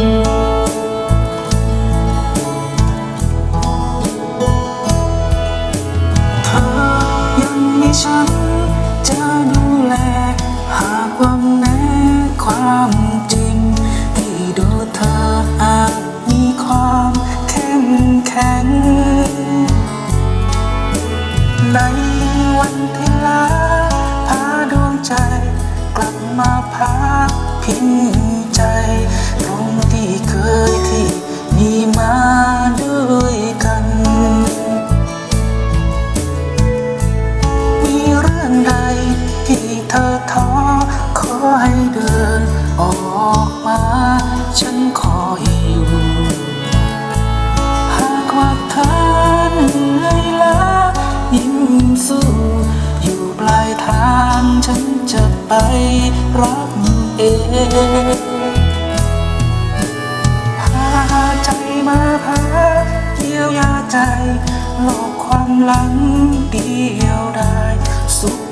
เธอยังมีฉัน เดินออกมา ฉันคอยอยู่ หากว่าเธอเหนื่อยล้ายิ่งสู้ อยู่ปลายทางฉันจะไปรับเองพาใจมาพาเยียวยาใจโลกความหลังเดียวได้สุข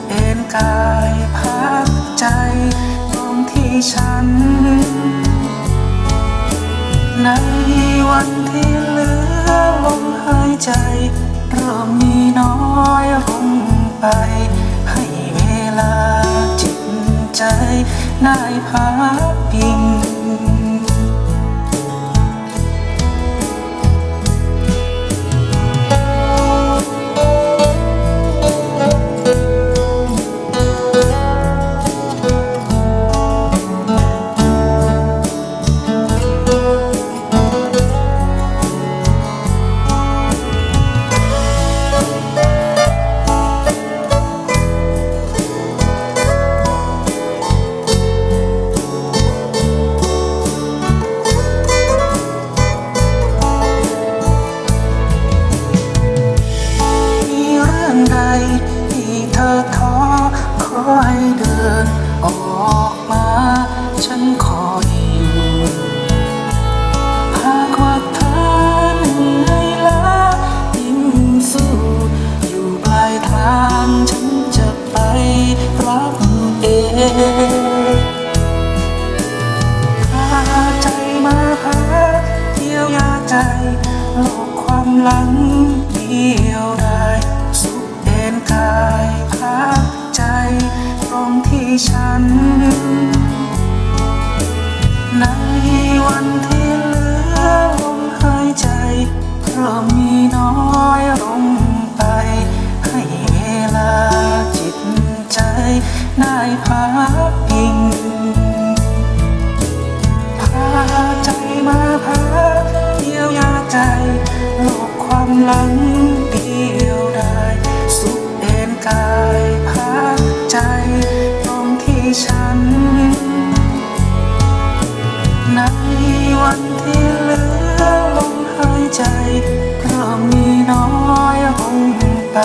วันที่เหลือลมหายใจเริ่มมีน้อยลงไป ให้เวลาจิตใจได้พักพิง ฉันคอยอยู่หากว่าเธอเหนื่อยล้ายิ่งสู้ อยู่ปลายทางฉันจะไปรับเองพาใจมาพาเยียวยาใจโลกความหลังเดียวได้สุขเอนกายพักใจตรงที่ฉัน วันที่เหลือลมหายใจเริ่มมีน้อยลงไป ให้เวลาจิตใจได้พักพิงพาใจมาพาเยียวยาใจโลกความหลังเดียวได้ สุขเอ็นกายพักใจตรงที่ฉัน วันที่เหลือลมหายใจเริ่มมีน้อยลงไป